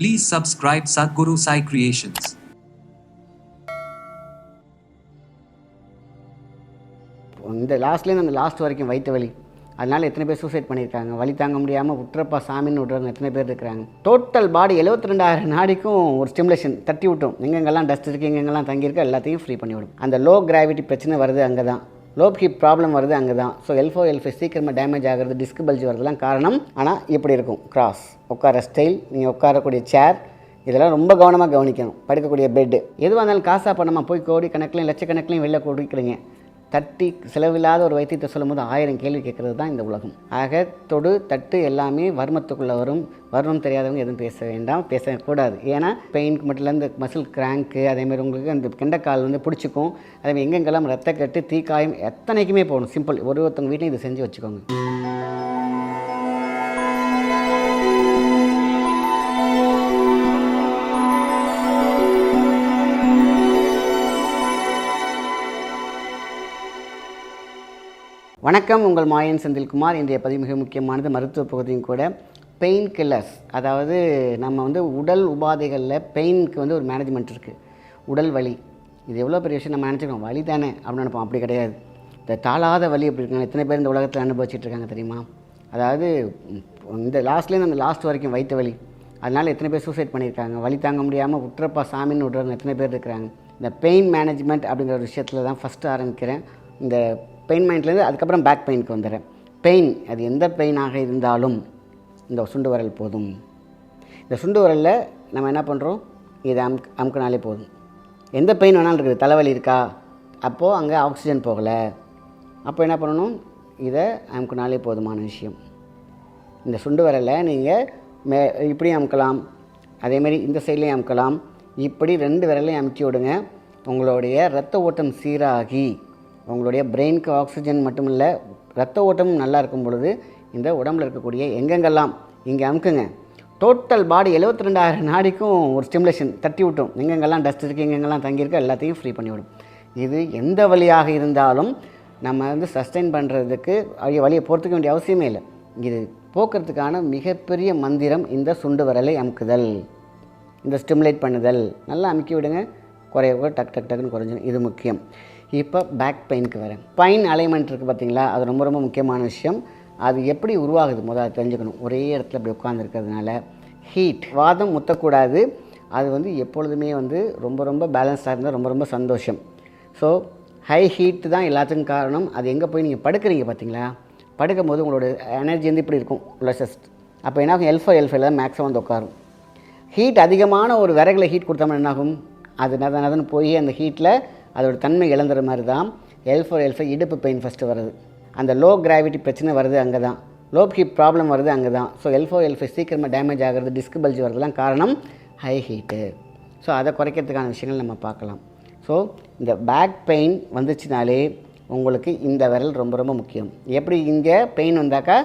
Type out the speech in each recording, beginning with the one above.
Please subscribe Sadhguru Sai Creations. இந்த லாஸ்ட்லேருந்து அந்த last வரைக்கும் வயிற்று வலி. அதனால் எத்தனை பேர் சூசைட் பண்ணியிருக்காங்க வழி தாங்க முடியாமல் உற்றப்பா சாமின்னு விட்றவங்க எத்தனை பேர் இருக்கிறாங்க? டோட்டல் பாடி எழுபத்தி ரெண்டாயிரம் நாடிக்கும் ஒரு ஸ்டிமுலேஷன் தட்டி விட்டோம். எங்கெங்கெல்லாம் டஸ்ட் இருக்குது எங்கெங்கெல்லாம் தங்கியிருக்கு எல்லாத்தையும் ஃப்ரீ பண்ணிவிடும் அந்த லோ கிராவிட்டி பிரச்சனை வருது அங்கே தான் லோப் ஹிப் ப்ராப்ளம் வருது அங்கே தான் ஸோ எல்ஃபோ எல்ஃபை சீக்கிரமாக டேமேஜ் ஆகிறது டிஸ்க் பல்ஜ் வரதுலாம் காரணம். ஆனால் இப்படி இருக்கும். கிராஸ் உட்கார ஸ்டைல் நீங்கள் உட்காரக்கூடிய சேர் இதெல்லாம் ரொம்ப கவனமாக கவனிக்கணும். படுக்கக்கூடிய பெட்டு எதுவாக இருந்தாலும் காசாக பண்ணாமல் போய் கோடி கணக்கிலையும் லட்சக்கணக்கிலையும் வெளில கொடுக்குறீங்க தட்டி செலவில்லாத ஒரு வைத்தியத்தை சொல்லும்போது ஆயிரம் கேள்வி கேட்குறது தான் இந்த உலகம். ஆக தொடு தட்டு எல்லாமே வர்மத்துக்குள்ளே வரும். வர்மம் தெரியாதவங்க எதுவும் பேச வேண்டாம். பேசக்கூடாது ஏன்னா பெயினுக்கு மட்டும் இல்லை இந்த மசில் கிராங்க்கு அதேமாதிரி உங்களுக்கு அந்த கெண்டைக்கால் வந்து பிடிச்சிக்கும். அதேமாதிரி எங்கெங்கெல்லாம் ரத்த கட்டு தீக்காயம் எத்தனைக்குமே போகணும். சிம்பிள் ஒரு ஒருத்தவங்க வீட்லையும் இதை செஞ்சு வச்சுக்கோங்க. வணக்கம் உங்கள் மாயன் செந்தில்குமார். இன்றைய பதிவு மிக முக்கியமானது மருத்துவ பகுதியும் கூட. பெயின் கில்லர்ஸ் அதாவது நம்ம வந்து உடல் உபாதைகளில் பெயினுக்கு வந்து ஒரு மேனேஜ்மெண்ட் இருக்குது உடல் வலி. இது எவ்வளோ பெரிய விஷயம் நம்ம நினச்சிக்கோம் வலி தானே அப்படின்னு நினைப்போம். அப்படி கிடையாது. இந்த தாளாத வலி அப்படி இருக்காங்க எத்தனை பேர் இந்த உலகத்தில் அனுபவிச்சுட்டு இருக்காங்க தெரியுமா? அதாவது இந்த லாஸ்ட்லேருந்து அந்த லாஸ்ட் வரைக்கும் வயிற்று வலி. அதனால் எத்தனை பேர் சூசைட் பண்ணியிருக்காங்க? வழி தாங்க முடியாமல் விட்டுறப்பா சாமின்னு விட்றவங்க எத்தனை பேர் இருக்கிறாங்க? இந்த பெயின் மேனேஜ்மெண்ட் அப்படிங்கிற ஒரு விஷயத்தில் தான் ஃபஸ்ட்டு ஆரம்பிக்கிறேன். இந்த பெயின் மைண்ட்லேருந்து அதுக்கப்புறம் பேக் பெயினுக்கு வந்துடுறேன். பெயின் அது எந்த பெயினாக இருந்தாலும் இந்த சுண்டு வரல் போதும். இந்த சுண்டு வரலில் நம்ம என்ன பண்ணுறோம் இதை அமுக் அமுக்கினாலே போதும். எந்த பெயின் வேணாலும் இருக்குது. தலைவலி இருக்கா? அப்போது அங்கே ஆக்சிஜன் போகலை. அப்போ என்ன பண்ணணும்? இதை அமுக்கினாலே போதுமான விஷயம். இந்த சுண்டு வரலை நீங்கள் மே இப்படியும் அமுக்கலாம். அதேமாரி இந்த சைட்லேயும் அமுக்கலாம். இப்படி ரெண்டு விரலையும் அமுக்கி விடுங்க. உங்களுடைய ரத்த ஓட்டம் சீராகி உங்களுடைய பிரெயினுக்கு ஆக்சிஜன் மட்டும் இல்லை ரத்த ஓட்டமும் நல்லா இருக்கும் பொழுது இந்த உடம்புல இருக்கக்கூடிய எங்கெங்கெல்லாம் இங்கே அமுக்குங்க. டோட்டல் பாடி எழுபத்தி ரெண்டாயிரம் நாடிக்கும் ஒரு ஸ்டிமுலேஷன் தட்டி விட்டோம் எங்கெங்கெல்லாம் டஸ்ட் இருக்குது எங்கெங்கெல்லாம் தங்கியிருக்கு எல்லாத்தையும் ஃப்ரீ பண்ணிவிடும் இது எந்த வழியாக இருந்தாலும் நம்ம வந்து சஸ்டைன் பண்ணுறதுக்கு வழி வழியை போகிறதுக்க வேண்டிய அவசியமே இல்லை. இது போக்குறதுக்கான மிகப்பெரிய மந்திரம் இந்த சுண்டு வரலை அமுக்குதல். இந்த ஸ்டிமுலேட் பண்ணுதல். நல்லா அமுக்கி விடுங்க. குறைய டக் டக் டக்குன்னு குறைஞ்சிடும் இது முக்கியம். இப்போ பேக் பெயினுக்கு வரேன். பைன் அலைன்மெண்ட் இருக்குது பார்த்தீங்களா? அது ரொம்ப ரொம்ப முக்கியமான விஷயம். அது எப்படி உருவாகுது? முதல்ல தெரிஞ்சுக்கணும். ஒரே இடத்துல இப்படி உட்காந்துருக்கிறதுனால ஹீட் வாதம் முத்தக்கூடாது. அது வந்து எப்பொழுதுமே வந்து ரொம்ப ரொம்ப பேலன்ஸ்டாக இருந்தால் ரொம்ப ரொம்ப சந்தோஷம். ஸோ ஹை ஹீட் தான் எல்லாத்துக்கும் காரணம். அது எங்கே போய் நீங்கள் படுக்கிறீங்க பார்த்தீங்களா? படுக்கும்போது உங்களோட எனர்ஜி வந்து இப்படி இருக்கும். லெசஸ்ட் அப்போ என்ன ஆகும்? எல்ஃபோ எல்ஃபைல தான் மேக்ஸிமம் வந்து உட்காரும். ஹீட் அதிகமான ஒரு விறகுல ஹீட் கொடுத்தோம்னா என்னாகும் அது நத நதன்னு போய் அந்த ஹீட்டில் அதோட தன்மை இழந்துற மாதிரி தான் எல் ஃபோர் எல் ஃபைவ் இடுப்பு பெயின் ஃபஸ்ட்டு வருது. அந்த லோ கிராவிட்டி பிரச்சனை வருது அங்கே தான் லோ ஹீட் ப்ராப்ளம் வருது அங்கே தான் so L four L five சீக்கிரமாக டேமேஜ் ஆகிறது டிஸ்க் பல்ஜ் வரதுலாம் காரணம் ஹை ஹீட்டு ஸோ அதை குறைக்கிறதுக்கான விஷயங்கள் நம்ம பார்க்கலாம். ஸோ இந்த பேக் பெயின் வந்துச்சுனாலே உங்களுக்கு இந்த விரல் ரொம்ப ரொம்ப முக்கியம். எப்படி இங்கே பெயின் வந்தாக்கா?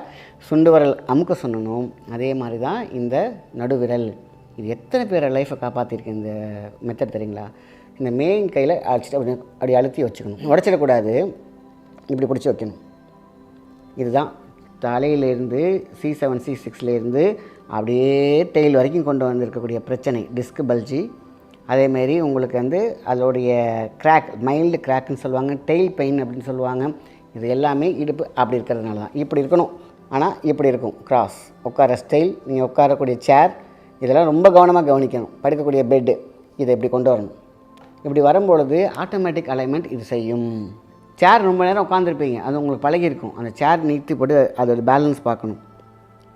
சுண்டு விரல் அமுக்க சொன்னணும் அதே மாதிரி தான் இந்த நடுவிரல். இது எத்தனை பேரை லைஃப்பை காப்பாற்றிருக்கு இந்த மெத்தட் தெரியுங்களா? இந்த மெயின் கையில் அடிச்சுட்டு அப்படி அப்படி அழுத்தி வச்சுக்கணும். உடச்சிடக்கூடாது. இப்படி பிடிச்சி வைக்கணும். இதுதான் தலையிலேருந்து சி செவன் சி சிக்ஸ்லேருந்து அப்படியே டெயில் வரைக்கும் கொண்டு வந்திருக்கக்கூடிய பிரச்சனை டிஸ்க் பல்ஜி அதேமாரி உங்களுக்கு வந்து அதோடைய கிராக் மைல்டு கிராக்னு சொல்லுவாங்க டெயில் பெயின் அப்படின்னு சொல்லுவாங்க. இது எல்லாமே இடுப்பு அப்படி இருக்கிறதுனால தான். இப்படி இருக்கணும். ஆனால் இப்படி இருக்கும். கிராஸ் உட்கார ஸ்டைல் நீங்கள் உட்காரக்கூடிய சேர் இதெல்லாம் ரொம்ப கவனமாக கவனிக்கணும். படுக்கக்கூடிய பெட்டு இதை இப்படி கொண்டு வரணும். இப்படி வரும்பொழுது ஆட்டோமேட்டிக் அலைன்மெண்ட் இது செய்யும். சேர் ரொம்ப நேரம் உட்காந்துருப்பீங்க அது உங்களுக்கு பழகிருக்கும் அந்த சேர் நீட்டி போட்டு அதோட பேலன்ஸ் பார்க்கணும்.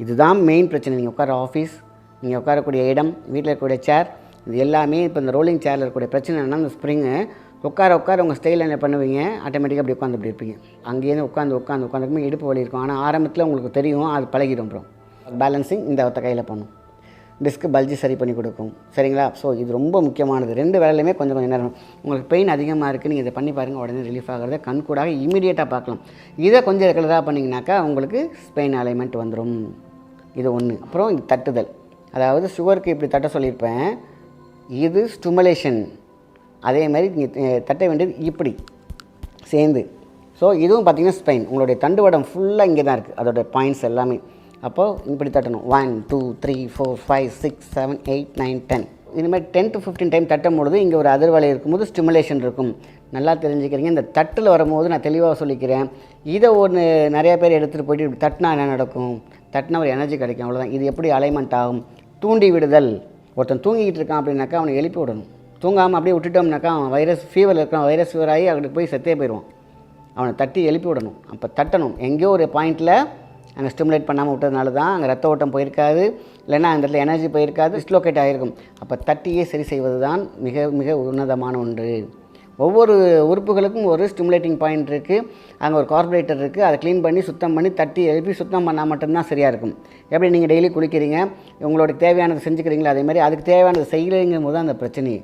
இதுதான் மெயின் பிரச்சனை. நீங்கள் உட்கார ஆஃபீஸ் நீங்கள் உட்காரக்கூடிய இடம் வீட்டில் இருக்கக்கூடிய சேர் இது எல்லாமே இப்போ இந்த ரோலிங் சேரில் இருக்கக்கூடிய பிரச்சனை என்னென்னா இந்த ஸ்ப்ரிங்கு உட்கார உட்கார உங்கள் ஸ்டைலில் என்ன பண்ணுவீங்க? ஆட்டோமேட்டிக்காக அப்படி உட்காந்து அப்படி இருப்பீங்க. அங்கேயிருந்து உட்காந்து உட்காந்து உட்காந்துருக்கும் இடுப்பு வலி இருக்கும். ஆனால் ஆரம்பத்தில் உங்களுக்கு தெரியும் அது பழகிடும் அப்புறம் பேலன்சிங் இந்த ஒத்த கையில் பண்ணும் டிஸ்க்கு பல்ஜி சரி பண்ணி கொடுக்கும். சரிங்களா? ஸோ இது ரொம்ப முக்கியமானது. ரெண்டு வேலையிலுமே கொஞ்சம் கொஞ்சம் நேரம். உங்களுக்கு பெயின் அதிகமாக இருக்குது நீங்கள் இதை பண்ணி பாருங்கள் உடனே ரிலீஃப் ஆகிறத கண்கூடாக இமீடியட்டாக பார்க்கலாம். இதை கொஞ்சம் ரெகுலராக பண்ணிங்கனாக்கா உங்களுக்கு ஸ்பெயின் அலைன்மெண்ட் வந்துடும் இது ஒன்று அப்புறம் இது தட்டுதல். அதாவது சுகருக்கு இப்படி தட்ட சொல்லியிருப்பேன். இது ஸ்டுமலேஷன் அதே மாதிரி நீங்கள் தட்ட வேண்டியது இப்படி. சேர்ந்து. ஸோ இதுவும் பார்த்தீங்கன்னா ஸ்பெயின் உங்களுடைய தண்டுவடம் ஃபுல்லாக இங்கே தான் இருக்குது அதோட பாயிண்ட்ஸ் எல்லாமே. அப்போது இப்படி தட்டணும். One two three four five six seven eight nine ten இது மாதிரி டென் டு ஃபிஃப்டீன் டைம் தட்டும் பொழுது இங்கே ஒரு அதிர்வலை இருக்கும்போது ஸ்டிமுலேஷன் இருக்கும். நல்லா தெரிஞ்சுக்கிறீங்க. இந்த தட்டில் வரும்போது நான் தெளிவாக சொல்லிக்கிறேன். இதை ஒன்று நிறைய பேர் எடுத்துகிட்டு போயிட்டு இப்படி தட்டினா என்ன நடக்கும்? தட்டினா ஒரு எனர்ஜி கிடைக்கும். அவ்வளோதான் இது எப்படி அலைமெண்ட் ஆகும்? தூண்டி விடுதல். ஒருத்தன் தூங்கிக்கிட்டு இருக்கான் அப்படின்னாக்கா அவனை எழுப்பி விடணும். தூங்காமல் அப்படியே விட்டுட்டோம்னாக்கா அவன் வைரஸ் ஃபீவர் இருக்கான். வைரஸ் ஃபீவர் ஆகி அவனுக்கு போய் செத்தே போயிடுவான். அவனை தட்டி எழுப்பி விடணும். அப்போ தட்டணும். எங்கேயோ ஒரு பாயிண்டில் அங்கே ஸ்டிமுலேட் பண்ணாமல் விட்டதுனால தான் அங்கே ரத்த ஓட்டம் போயிருக்காது. இல்லைன்னா அந்த இடத்துல எனர்ஜி போயிருக்காது டிஸ்லோகேட் ஆகிருக்கும் அப்போ தட்டியே சரி செய்வது தான் மிக மிக உன்னதமான ஒன்று. ஒவ்வொரு உறுப்புகளுக்கும் ஒரு ஸ்டிமுலேட்டிங் பாயிண்ட் இருக்குது அங்கே ஒரு கார்பரேட்டர் இருக்குது அதை க்ளீன் பண்ணி சுத்தம் பண்ணி தட்டி எழுப்பி சுத்தம் பண்ணால் மட்டும்தான் சரியாக இருக்கும். எப்படி நீங்கள் டெய்லி குளிக்கிறீங்க? உங்களுக்கு தேவையானதை செஞ்சுக்கிறீங்களா? அதே மாதிரி அதுக்கு தேவையானதை செய்யலைங்கும் போது அந்த பிரச்சனை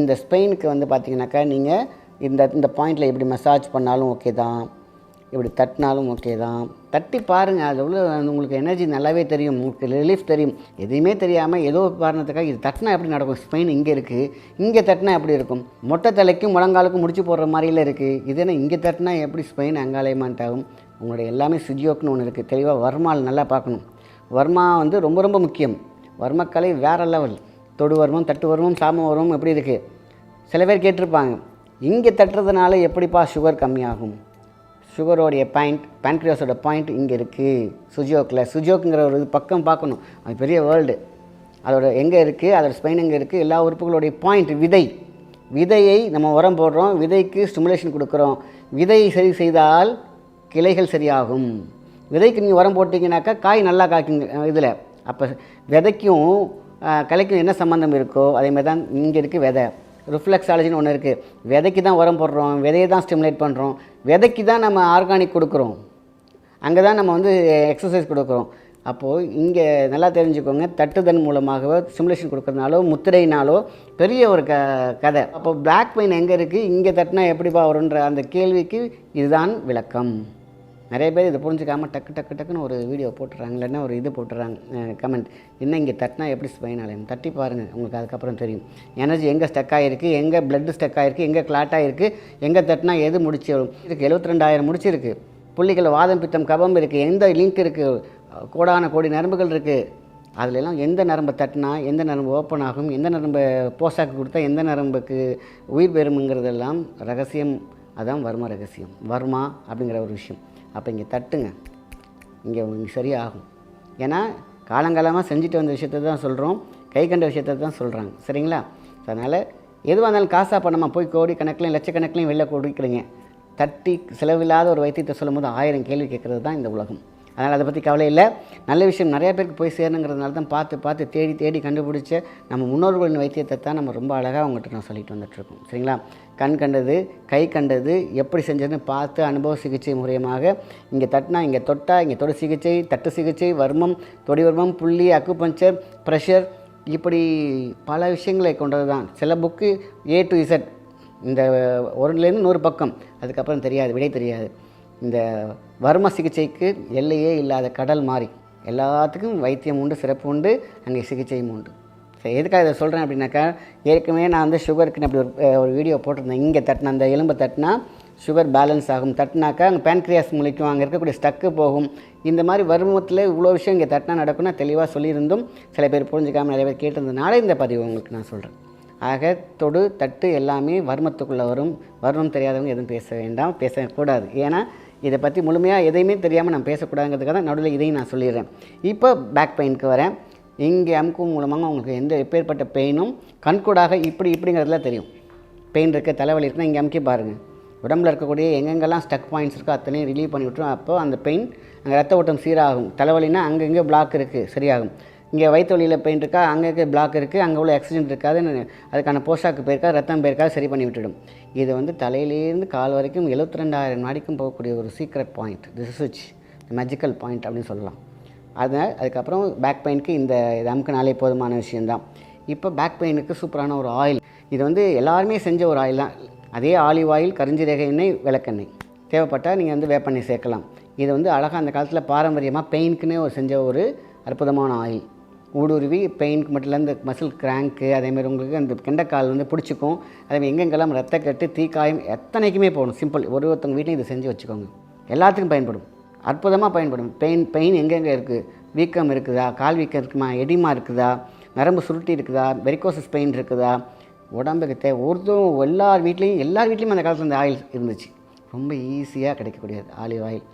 இந்த ஸ்பெயினுக்கு வந்து பார்த்தீங்கன்னாக்கா நீங்கள் இந்த இந்த பாயிண்டில் எப்படி மசாஜ் பண்ணாலும் ஓகே தான். இப்படி தட்டினாலும் ஓகே தான். தட்டி பாருங்கள் அது உள்ள உங்களுக்கு எனர்ஜி நல்லாவே தெரியும் உங்களுக்கு ரிலீஃப் தெரியும். எதுவுமே தெரியாமல் ஏதோ காரணத்துக்காக இது தட்டினா எப்படி நடக்கும்? ஸ்பெயின் இங்கே இருக்குது இங்கே தட்டினா எப்படி இருக்கும்? மொட்டை தலைக்கும் முழங்காலுக்கும் முடிச்சு போடுற மாதிரியில் இருக்குது இது என்ன இங்கே தட்டினா எப்படி ஸ்பெயின் அங்காலயமான்ட் ஆகும் உங்களுடைய எல்லாமே சுஜியோக்குன்னு ஒன்று இருக்குது தெளிவாக வர்மால் நல்லா பார்க்கணும். வர்மா வந்து ரொம்ப ரொம்ப முக்கியம். வர்மக்கலை வேறு லெவல் தொடு வர்மம் தட்டு வர்மம் சாம வர்மம் எப்படி இருக்குது சில பேர் கேட்டிருப்பாங்க இங்கே தட்டுறதுனால எப்படிப்பா சுகர் கம்மியாகும்? சுகரோடைய பாயிண்ட் பேன்க்ரியாஸோட பாயிண்ட் இங்கே இருக்குது சுஜியோக்கில் சுஜியோக்குங்கிற ஒரு இது பக்கம் பார்க்கணும். அது பெரிய வேர்ல்டு அதோட எங்கே இருக்குது அதோட ஸ்பெயின் எங்கே இருக்குது எல்லா உறுப்புகளுடைய பாயிண்ட் விதை. விதையை நம்ம உரம் போடுறோம் விதைக்கு ஸ்டிமுலேஷன் கொடுக்குறோம். விதை சரி செய்தால் கிளைகள் சரியாகும். விதைக்கு நீங்கள் உரம் போட்டிங்கனாக்கா காய் நல்லா காய்க்குங்க இதில். அப்போ விதைக்கும் கலைக்கும் என்ன சம்மந்தம் இருக்கோ அதே மாதிரி தான் இங்கே இருக்குது விதை. ரிஃப்ளெக்ஸாலஜின்னு ஒன்று இருக்குது விதைக்கு தான் உரம் போடுறோம் விதையை தான் ஸ்டிமுலேட் பண்ணுறோம் விதைக்கு தான் நம்ம ஆர்கானிக் கொடுக்குறோம். அங்கே தான் நம்ம வந்து எக்ஸசைஸ் கொடுக்குறோம். அப்போது இங்கே நல்லா தெரிஞ்சுக்கோங்க தட்டுதன் மூலமாகவோ சிமுலேஷன் கொடுக்குறதுனாலோ முத்திரையினாலோ பெரிய ஒரு க கதை. அப்போ பிளாக் பெயின் எங்கே இருக்குது இங்கே தட்டினா எப்படிப்பா வரும்ன்ற அந்த கேள்விக்கு இதுதான் விளக்கம். நிறைய பேர் இதை புரிஞ்சுக்காமல் டக்கு டக்கு டக்குன்னு ஒரு வீடியோ போட்டுறாங்க இல்லைன்னா ஒரு இது போட்டுறாங்க கமெண்ட் என்ன இங்கே தட்டினா எப்படி ஸ்பைன் ஆகும் தட்டி பாருங்கள் உங்களுக்கு அதுக்கப்புறம் தெரியும். எனர்ஜி எங்கே ஸ்டக் ஆகிருக்கு எங்கே பிளட்டு ஸ்டக் ஆகிருக்கு எங்கே கிளாட் ஆகிருக்கு எங்கே தட்டினா எது முடிச்சு இதுக்கு எழுபத்தி ரெண்டாயிரம் முடிச்சிருக்கு. புள்ளிகள் வாதம் பித்தம் கபம் இருக்குது எந்த லிங்க் இருக்குது கோடான கோடி நரம்புகள் இருக்குது அதிலெல்லாம் எந்த நரம்பை தட்டினா எந்த நரம்பு ஓப்பன் ஆகும்? எந்த நரம்பை போசாக்கு கொடுத்தா எந்த நரம்புக்கு உயிர் பெறுமுங்கிறதெல்லாம் ரகசியம். அதான் வர்ம ரகசியம். வர்மா அப்படிங்கிற ஒரு விஷயம். அப்போ இங்கே தட்டுங்க. இங்கே உங்களுக்கு சரியாகும். ஏன்னா காலங்காலமாக செஞ்சுட்டு வந்த விஷயத்தை தான் சொல்கிறோம் கை கண்ட விஷயத்தை தான் சொல்கிறாங்க சரிங்களா? அதனால் எதுவாக இருந்தாலும் காசாக பண்ணாமல் போய் கோடி கணக்கிலையும் லட்சக்கணக்கிலையும் வெளில கொடுக்குறீங்க. தட்டி செலவில்லாத ஒரு வைத்தியத்தை சொல்லும்போது ஆயிரம் கேள்வி கேட்குறது தான் இந்த உலகம். அதனால் அதை பற்றி கவலை இல்லை. நல்ல விஷயம் நிறைய பேருக்கு போய் சேரணுங்கிறதுனால தான் பார்த்து பார்த்து தேடி தேடி கண்டுபிடிச்ச நம்ம முன்னோர்களின் வைத்தியத்தை தான் நம்ம ரொம்ப அழகாக அவங்ககிட்ட நான் சொல்லிட்டு வந்துட்டுருக்கோம். சரிங்களா? கண் கண்டது கை கண்டது எப்படி செஞ்சதுன்னு பார்த்து அனுபவ சிகிச்சை முறையமாக இங்கே தட்டினா இங்கே தொட்டா இங்கே தொடு சிகிச்சை தட்டு சிகிச்சை வர்மம் தொடி வர்மம் புள்ளி அக்குபஞ்சர் ப்ரெஷர் இப்படி பல விஷயங்களை கொண்டது தான். சில புக்கு ஏ டு இசட் இந்த ஒருலேருந்து நூறு பக்கம் அதுக்கப்புறம் தெரியாது விடை தெரியாது. இந்த வர்ம சிகிச்சைக்கு எல்லையே இல்லாத கடல் மாறி. எல்லாத்துக்கும் வைத்தியம் உண்டு சிறப்பு உண்டு அங்கே சிகிச்சையும் உண்டு. சரி எதுக்காக இதை சொல்கிறேன் அப்படின்னாக்கா ஏற்கனவே நான் வந்து சுகருக்குன்னு அப்படி ஒரு ஒரு வீடியோ போட்டிருந்தேன். இங்கே தட்டினா அந்த எலும்பை தட்டினா சுகர் பேலன்ஸ் ஆகும். தட்டினாக்கா அங்கே பேன்க்ரியாஸ் முளைக்கும் அங்கே இருக்கக்கூடிய ஸ்டக்கு போகும். இந்த மாதிரி வருமத்தில் இவ்வளோ விஷயம் இங்கே தட்டினா நடக்கும்னா தெளிவாக சொல்லியிருந்தும் சில பேர் புரிஞ்சுக்காமல் நிறைய பேர் கேட்டிருந்தனால இந்த பதிவு உங்களுக்கு நான் சொல்கிறேன் ஆக தொடு தட்டு எல்லாமே வர்மத்துக்குள்ளே வரும். வர்மம் தெரியாதவங்க எதுவும் பேச வேண்டாம். பேசக்கூடாது. ஏன்னா இதை பற்றி முழுமையாக எதையுமே தெரியாமல் நான் பேசக்கூடாதுங்கிறதுக்காக தான் நடுவில் இதையும் நான் சொல்லிடுறேன். இப்போ பேக் பெயினுக்கு வரேன். இங்கே அமுக்கும் மூலமாக உங்களுக்கு எந்த எப்பேற்பட்ட பெயினும் கண்கூடாக இப்படி இப்படிங்கிறதுல தெரியும். பெயின் இருக்க தலைவலி இருக்குன்னா இங்கே அமுக்கி பாருங்கள் உடம்புல இருக்கக்கூடிய எங்கெங்கெல்லாம் ஸ்டக் பாயிண்ட்ஸ் இருக்கோ அத்தனையும் ரிலீவ் பண்ணி விட்டுரும். அப்போ அந்த பெயின் அங்கே ரத்த ஓட்டம் சீராகும். தலைவலினா அங்கே இங்கே பிளாக் இருக்குது சரியாகும். இங்கே வயிற்று வழியில் பெயின் இருக்கா? அங்கே இருக்க பிளாக் இருக்குது அங்கே உள்ள ஆக்சிடென்ட் இருக்காதுன்னு அதுக்கான போஷாக்கு போயிருக்கா? ரத்தம் போயிருக்காது சரி பண்ணி விட்டுடும். இது வந்து தலையிலேருந்து கால் வரைக்கும் எழுபத்தி ரெண்டாயிரம் நாடிக்கும் போகக்கூடிய ஒரு secret point this switch magical point அப்படின்னு சொல்லலாம். அதனால் அதுக்கப்புறம் பேக் பெயினுக்கு இந்த இது அமுக்குனாலே போதுமான விஷயந்தான் இப்போ பேக் பெயினுக்கு சூப்பரான ஒரு ஆயில் இது வந்து எல்லாருமே செஞ்ச ஒரு ஆயில் தான். அதே ஆலிவ் ஆயில் கரிஞ்சிரக எண்ணெய் விளக்கெண்ணெய். தேவைப்பட்டால் நீங்கள் வந்து வேப்பெண்ணெய் சேர்க்கலாம். இது வந்து அழகாக அந்த காலத்தில் பாரம்பரியமாக பெயினுக்குன்னே ஒரு செஞ்ச ஒரு அற்புதமான ஆயில் ஊடுருவி பெயினுக்கு மட்டும் இல்லை இந்த மசில் கிராங்க்கு அதேமாதிரி உங்களுக்கு அந்த கெண்டைக்கால் வந்து பிடிச்சிக்கும். அதேமாதிரி எங்கெங்கெல்லாம் ரத்த கட்டு தீக்காயம் எத்தனைக்குமே போகணும். சிம்பிள் ஒரு ஒருத்தவங்க வீட்லையும் இதை செஞ்சு வச்சுக்கோங்க. எல்லாத்துக்கும் பயன்படும். அற்புதமாக பயன்படும். பெயின் பெயின் எங்கெங்கே இருக்குது வீக்கம் இருக்குதா? கால் வீக்கம் இருக்குமா? எடிமா இருக்குதா? நரம்பு சுருட்டி இருக்குதா? வெரிகோசஸ் பெயின் இருக்குதா? உடம்புக்கு தே ஒருத்தரும் எல்லார் வீட்லேயும் எல்லார் வீட்லேயும் அந்த காலத்தில் இந்த ஆயில் இருந்துச்சு. ரொம்ப ஈஸியாக கிடைக்கக்கூடியது. ஆலிவ் ஆயில்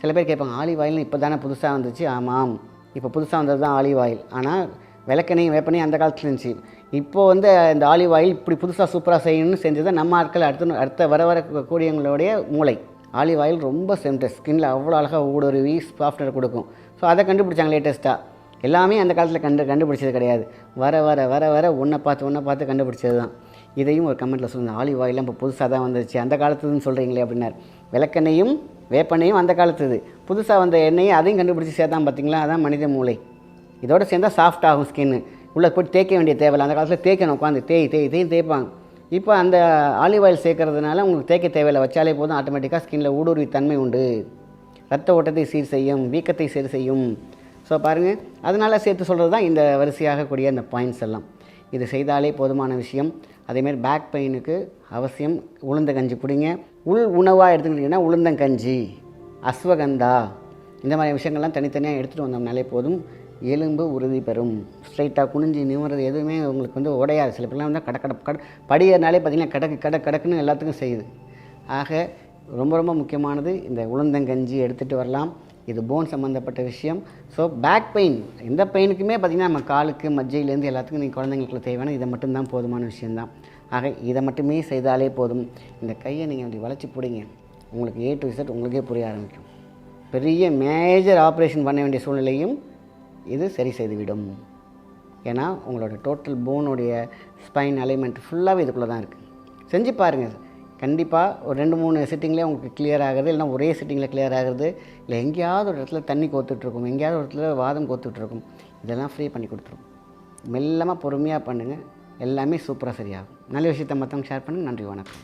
சில பேர் கேட்பாங்க ஆலிவ் ஆயில்னு இப்போ தானே புதுசாக வந்துச்சு? ஆமாம். இப்போ புதுசாக வந்தது தான் ஆலிவ் ஆயில். ஆனால் விளக்கெண்ணெய் வேப்பெண்ணெய் அந்த காலத்தில் இருந்துச்சு. இப்போது வந்து இந்த ஆலிவ் ஆயில் இப்படி புதுசாக சூப்பராக செய்யணும்னு செஞ்சது நம்ம ஆட்கள் அடுத்த அடுத்த வர வர கூடியவங்களுடைய மூளை. ஆலிவ் ஆயில் ரொம்ப சென்டர் ஸ்கின்னில் அவ்வளோ அழகாக ஊடுருவி சாஃப்ட்வேர் கொடுக்கும். ஸோ அதை கண்டுபிடிச்சாங்க லேட்டஸ்ட்டாக எல்லாமே அந்த காலத்தில் கண்டு கண்டுபிடிச்சது கிடையாது. வர வர வர வர ஒன்றை பார்த்து ஒன்றை பார்த்து கண்டுபிடிச்சது தான் இதையும் ஒரு கமெண்ட்டில் சொல்லுங்கள் ஆலிவ் ஆயிலாம் இப்போ புதுசாக தான் வந்துருச்சு. அந்த காலத்துலன்னு சொல்கிறீங்களே அப்படின்னார். விளக்கெண்ணையும் வேப்பெண்ணையும் அந்த காலத்துது. புதுசாக வந்த எண்ணெயை அதையும் கண்டுபிடிச்சி சேர்த்தான் பார்த்தீங்களா? அதான் மனித மூளை. இதோட சேர்ந்தா சாஃப்ட் ஆகும் ஸ்கின்னு உள்ளே போய் தேய்க்க வேண்டிய தேவையில்லை. அந்த காலத்தில் தேய்க்கணும் உட்காந்து தேய் தேய் தேய் தேய்ப்பாங்க. இப்போ அந்த ஆலிவ் ஆயில் சேர்க்கறதுனால உங்களுக்கு தேய்க்க தேவையில்லை. வச்சாலே போதும். ஆட்டோமேட்டிக்காக ஸ்கின்னில் ஊடுருவி தன்மை உண்டு. ரத்த ஓட்டத்தை சீர் செய்யும் வீக்கத்தை சீர் செய்யும். ஸோ பாருங்கள் அதனால் சேர்த்து சொல்கிறது தான் இந்த வரிசையாக கூடிய அந்த பாயிண்ட்ஸ் எல்லாம். இது செய்தாலே போதுமான விஷயம். அதேமாரி பேக் பெயினுக்கு அவசியம் உளுந்த கஞ்சி குடிங்க. உள் உணவாக எடுத்துக்கிட்டிங்கன்னா உளுந்தங்கஞ்சி அஸ்வகந்தா இந்த மாதிரி விஷயங்கள்லாம் தனித்தனியாக எடுத்துகிட்டு வந்தோம்னாலே போதும். எலும்பு உறுதி பெறும். ஸ்ட்ரைட்டாக குனிஞ்சு நிமிறது எதுவுமே உங்களுக்கு வந்து உடையாது. சில பேர்லாம் வந்து கடக்கட கட கட பார்த்திங்கன்னா கடக்கு கடை கடக்குன்னு எல்லாத்துக்கும் செய்யுது. ஆக ரொம்ப ரொம்ப முக்கியமானது இந்த உளுந்தங்கஞ்சி எடுத்துகிட்டு வரலாம். இது போன் சம்மந்தப்பட்ட விஷயம். ஸோ பேக் பெயின் எந்த பெயினுக்குமே பார்த்திங்கன்னா நம்ம காலுக்கு மஜ்ஜையிலேருந்து எல்லாத்துக்கும் நீங்கள் குழந்தைங்களுக்கு தேவையான இதை மட்டும்தான் போதுமான விஷயந்தான் ஆக இதை மட்டுமே செய்தாலே போதும். இந்த கையை நீங்கள் அப்படி வளைச்சி பிடிங்க. உங்களுக்கு ஏ டு இசட் உங்களுக்கே புரிய ஆரம்பிக்கும். பெரிய மேஜர் ஆப்ரேஷன் பண்ண வேண்டிய சூழ்நிலையும் இது சரி செய்துவிடும். ஏன்னா உங்களோட டோட்டல் போனுடைய ஸ்பைன் அலைமெண்ட் ஃபுல்லாகவே இதுக்குள்ளே தான் இருக்குது செஞ்சு பாருங்கள் கண்டிப்பாக ஒரு ரெண்டு மூணு சிட்டிங்லேயே உங்களுக்கு கிளியர் ஆகுது. இல்லைனா ஒரே சிட்டிங்கில் கிளியர் ஆகுது. இல்லை எங்கேயாவது ஒரு இடத்துல தண்ணி கோத்துட்ருக்கும். எங்கேயாவது ஒரு இடத்துல வாதம் கோத்துட்ருக்கும். இதெல்லாம் ஃப்ரீ பண்ணி கொடுத்துரும். மெல்லமாக பொறுமையாக பண்ணுங்கள் எல்லாமே சூப்பராக சரியாகும். நல்ல விஷயத்தை மற்றவங்க ஷேர் பண்ணுங்கள் நன்றி வணக்கம்.